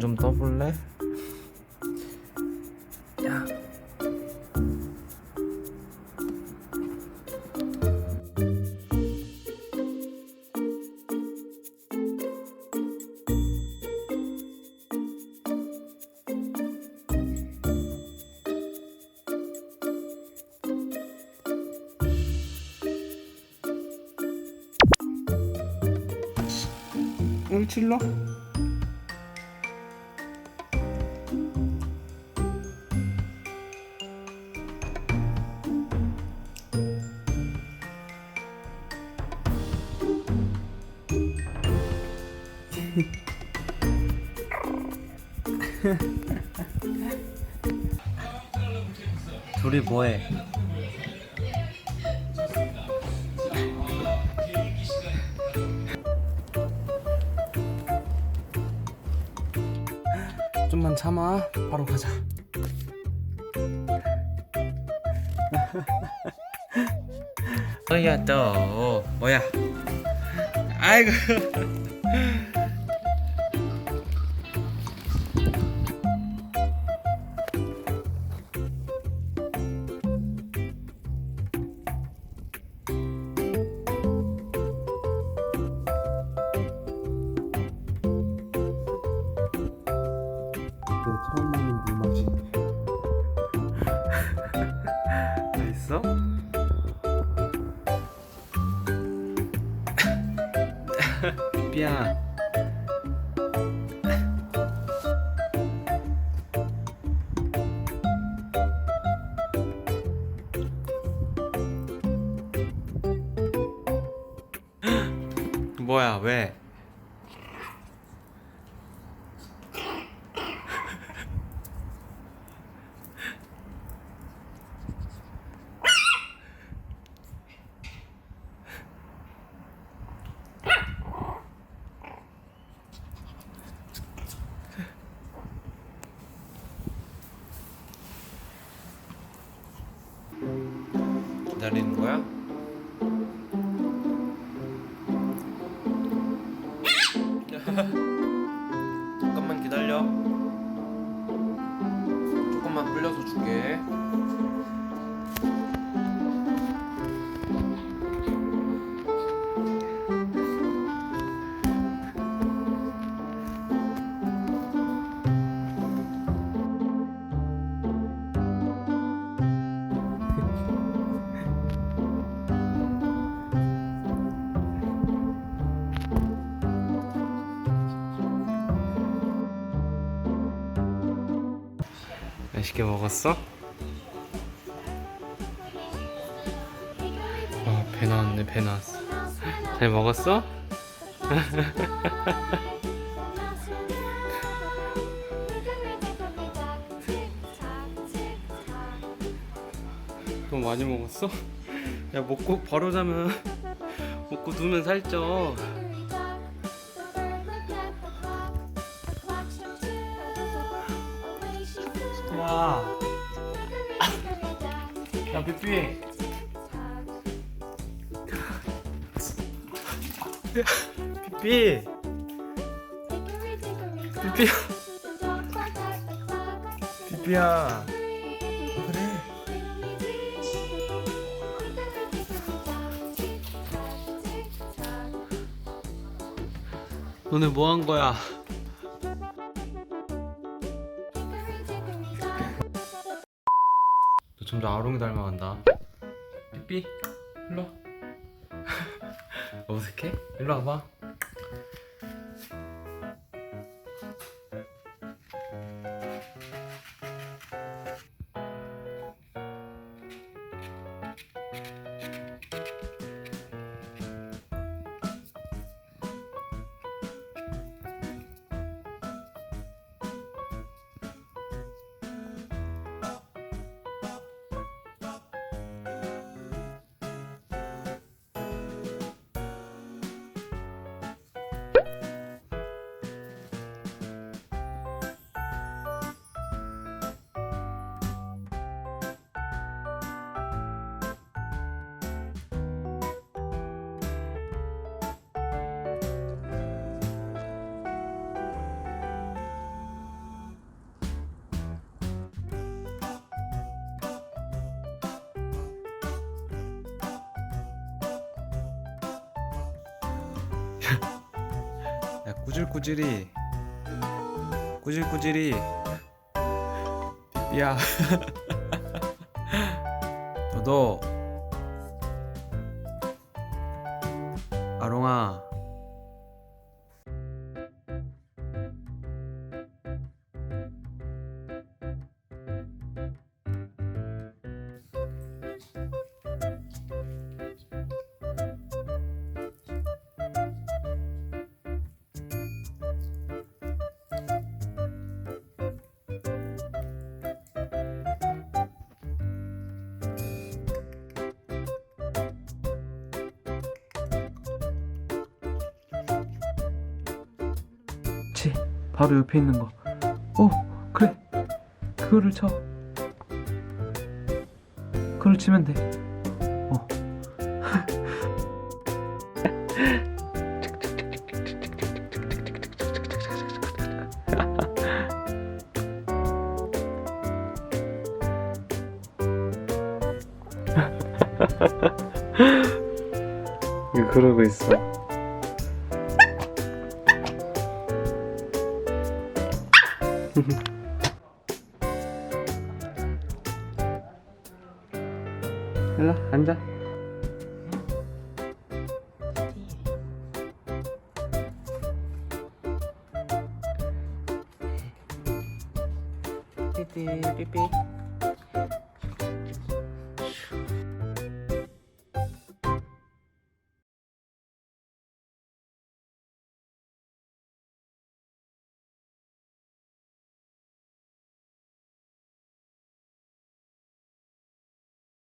눈좀 떠볼래? 야. 일칠러? 둘이 뭐해? 좀만 참아. 바로 가자. 뭐야 또 뭐야? 아이고. 있어? 삐야 뭐야 왜? 기다리는 거야? 맛있게 먹었어? 아, 배 나왔네, 배 나왔어. 잘 먹었어? 너무 많이 먹었어? 야, 먹고 바로 자면 먹고 누우면 살쪄. 야, 야, 삐삐. 삐삐. 삐삐야. 삐삐야. 너네 뭐 한 거야? 점점 아롱이 닮아간다. 삐삐, 일로 와. 어색해? 일로 와봐. 야 꾸질꾸질이. 꾸질꾸질이. 삐삐야. 너도 아롱아 치 바로 옆에 있는 거. 어 그래 그거를 쳐. 그걸 치면 돼. 어. 이거 그러고 있어. 일로 앉아. 삐삐 삐삐